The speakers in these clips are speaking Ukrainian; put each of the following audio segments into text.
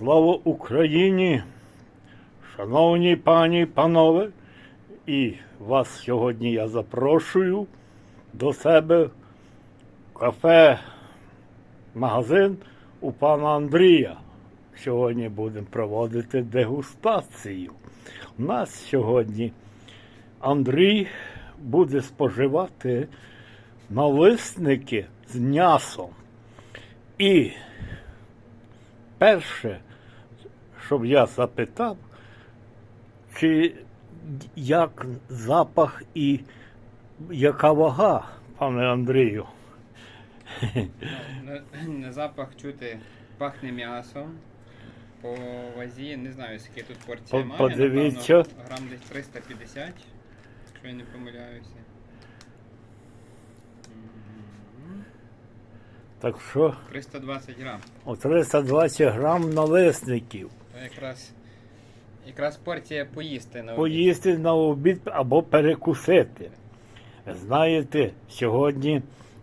Слава Україні! Шановні пані і панове, і вас сьогодні я запрошую до себе в кафе, магазин у пана Андрія. Сьогодні будемо проводити дегустацію. У нас сьогодні Андрій буде споживати налисники з м'ясом. І перше, щоб я запитав, чи як запах і яка вага, пане Андрію? На, на запах чути пахне м'ясом. По вазі, не знаю, скільки тут порція По- має. подивіться. Напевно, грам десь 350, якщо я не помиляюся. Так що, 320 грам. о 320 грам налисників. Якраз, якраз порція поїсти на обід. Поїсти на обід або перекусити. Знаєте, сьогодні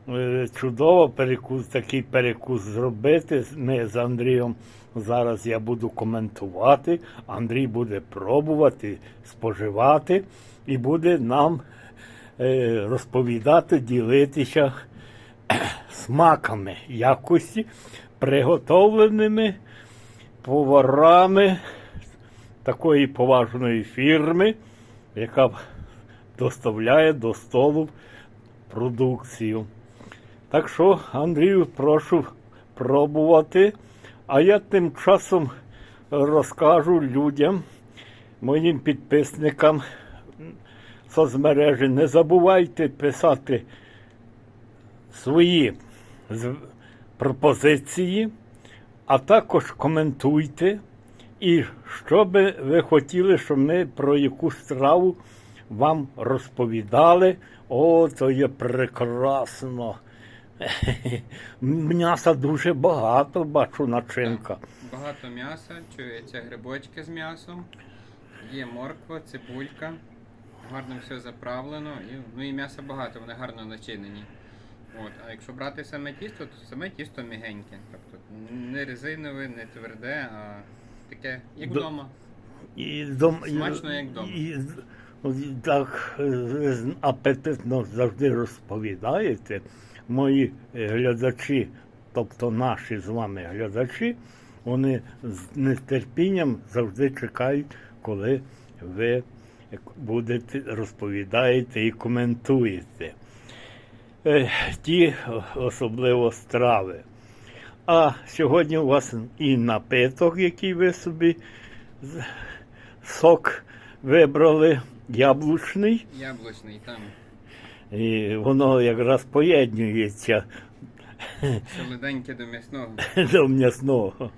е, чудово перекус, такий перекус зробити. Ми з Андрієм зараз я буду коментувати. Андрій буде пробувати, споживати і буде нам е, розповідати, ділитися смаками якості, приготовленими поварами такої поважної фірми, яка доставляє до столу продукцію. Так що, Андрію, прошу пробувати. А я тим часом розкажу людям, моїм підписникам соцмережі, не забувайте писати свої пропозиції, а також коментуйте. І що би ви хотіли, щоб ми про яку страву вам розповідали? О, то є прекрасно. М'яса дуже багато, бачу начинка. Багато м'яса, чується грибочки з м'ясом, є морква, цибулька, гарно все заправлено, і, ну і м'яса багато, вони гарно начинені. От, а якщо брати саме тісто, то саме тісто мігеньке. Тобто не резинове, не тверде, а таке, як До- вдома. І дом, Смачно, як вдома. І, і так е, з- апетитно завжди розповідаєте. Мої е, глядачі, тобто наші з вами глядачі, вони з нетерпінням завжди чекають, коли ви будете розповідаєте і коментуєте. Е, Ті особливо страви. А сьогодні у вас і напиток, який ви собі сок вибрали, яблучний, Яблучний там і воно якраз поєднується солоденьке до м'ясного. до м'ясного.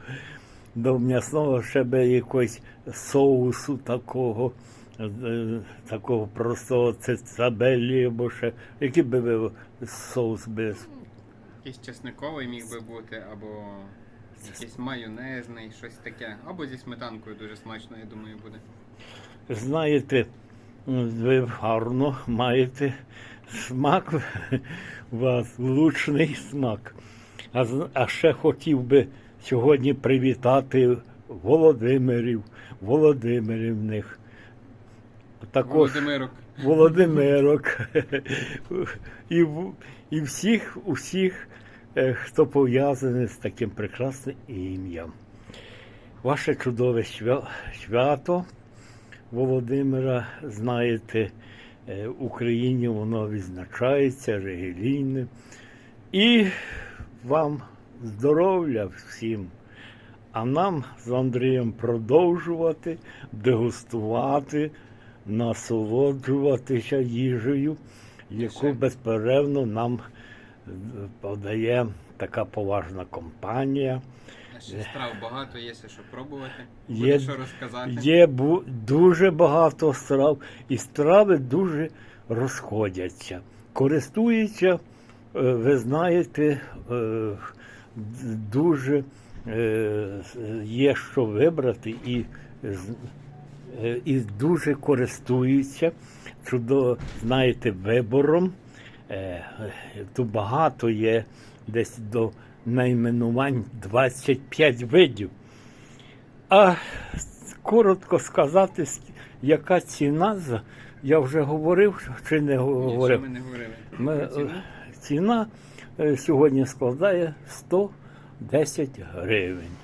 До м'ясного ще би якогось соусу такого, такого простого цицабелі, або ще. Який би ви соус би Якийсь чесниковий міг би бути, або якийсь майонезний, щось таке. Або зі сметанкою дуже смачно, я думаю, буде. Знаєте, ви гарно маєте смак, у вас влучний смак. А, а ще хотів би сьогодні привітати Володимирів, Володимирівних. Також Володимирок. Володимирок і, і всіх, усіх, е, хто пов'язаний з таким прекрасним ім'ям. Ваше чудове свято Володимира, знаєте, е, в Україні воно відзначається релігійним. І вам здоров'я всім. А нам з Андрієм продовжувати дегустувати, насолоджуватися їжею, яку безперервно нам е, подає така поважна компанія. Ще страв багато, є що пробувати. Є- що розказати. Є бу- дуже багато страв, і страви дуже розходяться. Користуються, е, ви знаєте, е, дуже є що вибрати і, і дуже користуються чудово, знаєте, вибором. Е, е, Тут багато є десь до найменувань 25 видів. А коротко сказати, яка ціна. Я вже говорив чи не Ні, що ми не говорили. Ми, е, ціна е, сьогодні складає 110 гривень.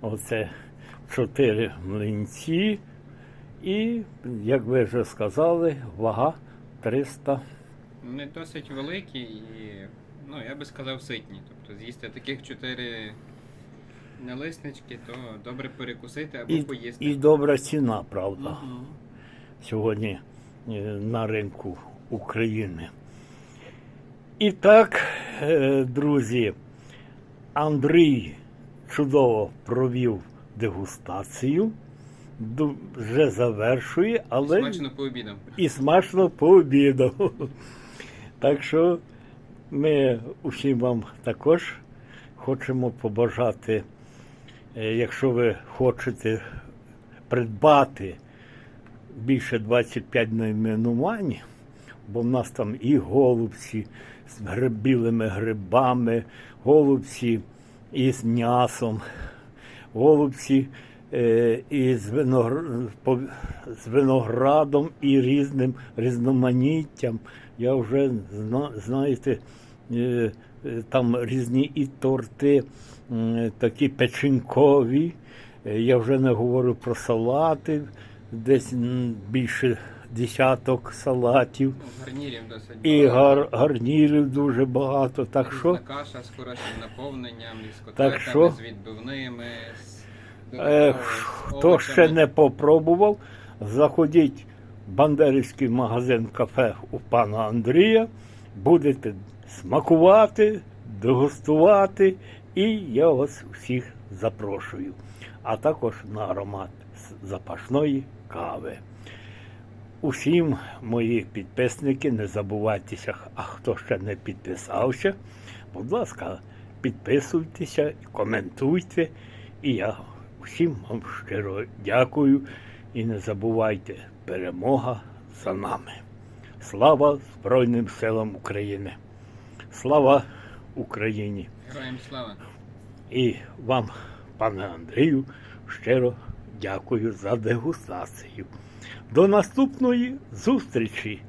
Оце 4 млинці. І, як ви вже сказали, вага 300. Вони досить великі і, ну, я би сказав, ситні. Тобто з'їсти таких чотири налиснички, то добре перекусити або І, поїсти. і добра ціна, правда, Мгм. сьогодні е, на ринку України. І так, е, друзі, Андрій чудово провів дегустацію, вже завершує, але Смачно пообідав. і смачно пообідав. Так що ми усім вам також хочемо побажати, е, якщо ви хочете придбати більше 25 найменувань, бо в нас там і голубці з білими грибами, голубці із м'ясом, голубці е, виногр- з виноградом і різним різноманіттям. Я вже зна- знаєте, е, е, там різні і торти, такі печінкові. Я вже не говорю про салати, десь більше десяток салатів. Ну, Гарнірів досить І багато. гар, гарнірів дуже багато. Так що каша з хорошим наповненням, із Так що? з відбивними, з хто ще не попробував, заходіть в бандерівський магазин кафе у пана Андрія, будете смакувати, дегустувати, і я вас всіх запрошую. А також на аромат запашної кави. Усім мої підписники, не забувайтеся, а хто ще не підписався, будь ласка, підписуйтеся, коментуйте. І я всім вам щиро дякую. І не забувайте, перемога за нами. Слава Збройним силам України! Слава Україні! Героям слава! І вам, пане Андрію, щиро дякую за дегустацію. До наступної зустрічі!